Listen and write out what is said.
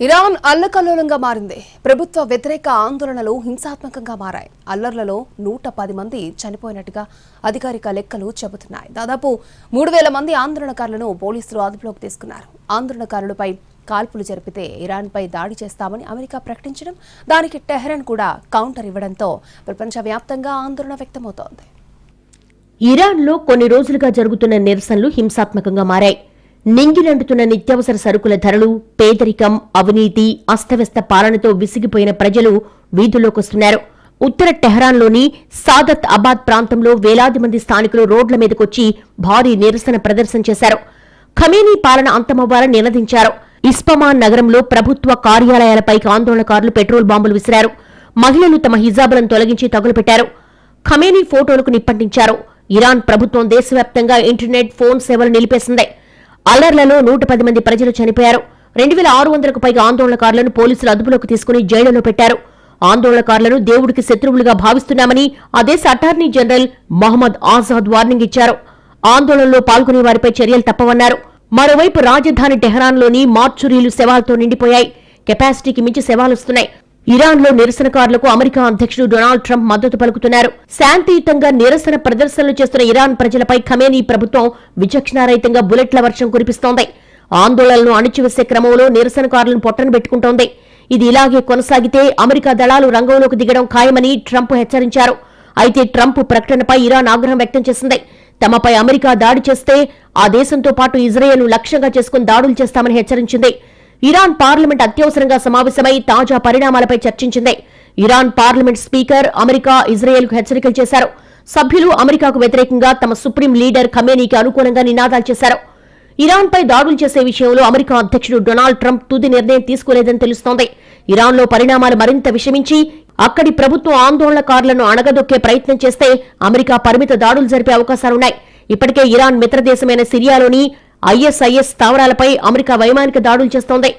Iran అల్లకల్లోలంగా మారింది. ప్రభుత్వ వ్యతిరేక ఆందోళనలు హింసాత్మకంగా మారాయి. అల్లర్లలో నూట పది మంది చనిపోయినట్టుగా అధికారిక లెక్కలు చెబుతున్నాయి. దాదాపు మూడు వేల మంది ఆందోళనకారులను పోలీసులు అదుపులోకి తీసుకున్నారు. ఆందోళనకారులపై కాల్పులు జరిపితే ఇరాన్పై దాడి చేస్తామని అమెరికా ప్రకటించడం దానికి టెహ్రాన్ కూడా కౌంటర్ ఇవ్వడంతో ప్రపంచవ్యాప్తంగా ఆందోళన వ్యక్తమవుతోంది. ఇరాన్లో కొన్ని రోజులుగా జరుగుతున్న నిరసనలు హింసాత్మకంగా మారాయి. నింగిలండుతున్న నిత్యావసర సరుకుల ధరలు పేదరికం అవినీతి అస్తవ్యస్త పాలనతో విసిగిపోయిన ప్రజలు వీధుల్లోకొస్తున్నారు ఉత్తర టెహరాన్లోని సాదత్ అబాద్ ప్రాంతంలో వేలాది మంది స్థానికులు రోడ్ల మీదకొచ్చి భారీ నిరసన ప్రదర్శన చేశారు. ఖమేనీ పాలన అంతమవ్వాలని నినదించారు. ఇస్పమాన్ నగరంలో ప్రభుత్వ కార్యాలయాలపై ఆందోళనకారులు పెట్రోల్ బాంబులు విసిరారు. మహిళలు తమ హిజాబులను తొలగించి తగులుపెట్టారు. ఖమేనీ ఫోటోలకు నిప్పంటించారు. ఇరాన్ ప్రభుత్వం దేశవ్యాప్తంగా ఇంటర్నెట్ ఫోన్ సేవలు నిలిపేసింది. అల్లర్లలో నూట పది మంది ప్రజలు చనిపోయారు. రెండు వేల ఆరు వందలకు పైగా ఆందోళనకారులను పోలీసులు అదుపులోకి తీసుకుని జైళ్ళలో పెట్టారు. ఆందోళనకారులను దేవుడికి శత్రువులుగా భావిస్తున్నామని ఆ దేశ attorney general Mohammad Azad warning ఇచ్చారు. ఆందోళనలో పాల్గొనే వారిపై చర్యలు తప్పవన్నారు. మరోవైపు రాజధాని టెహరాన్లోని మార్చురీలు శవాలతో నిండిపోయాయి. కెపాసిటీకి మించి శవాలొస్తున్నాయి. ఇరాన్లో నిరసనకారులకు అమెరికా అధ్యక్షుడు డొనాల్డ్ ట్రంప్ మద్దతు పలుకుతున్నారు. శాంతియుతంగా నిరసన ప్రదర్శనలు చేస్తున్న ఇరాన్ ప్రజలపై ఖమేనీ ప్రభుత్వం విచక్షణారహితంగా బుల్లెట్ల వర్షం కురిపిస్తోంది. ఆందోళనలను అణిచివేసే క్రమంలో నిరసనకారులను పొట్టను పెట్టుకుంటోంది. ఇది ఇలాగే కొనసాగితే అమెరికా దళాలు రంగంలోకి దిగడం ఖాయమని ట్రంప్ హెచ్చరించారు. అయితే ట్రంప్ ప్రకటనపై ఇరాన్ ఆగ్రహం వ్యక్తం చేసింది. తమపై అమెరికా దాడి చేస్తే ఆ దేశంతో పాటు ఇజ్రాయెల్ను లక్ష్యంగా చేసుకుని దాడులు చేస్తామని హెచ్చరించింది. ఇరాన్ పార్లమెంట్ అత్యవసరంగా సమావేశమై తాజా పరిణామాలపై చర్చించింది. ఇరాన్ పార్లమెంట్ స్పీకర్ అమెరికా ఇజ్రాయెల్కు హెచ్చరికలు చేశారు. సభ్యులు అమెరికాకు వ్యతిరేకంగా తమ సుప్రీం లీడర్ ఖమేనీకి అనుకూలంగా నినాదాలు చేశారు. ఇరాన్పై దాడులు చేసే విషయంలో అమెరికా అధ్యక్షుడు డొనాల్డ్ ట్రంప్ తుది నిర్ణయం తీసుకోలేదని తెలుస్తోంది. ఇరాన్లో పరిణామాలు మరింత విషమించి అక్కడి ప్రభుత్వం ఆందోళనకారులను అణగదొక్కే ప్రయత్నం చేస్తే అమెరికా పరిమిత దాడులు జరిపే అవకాశాలున్నాయి. ఇప్పటికే ఇరాన్ మిత్రదేశమైన సిరియాలోని ఐఎస్ఐఎస్ స్థావరాలపై అమెరికా వైమానిక దాడులు చేస్తోంది.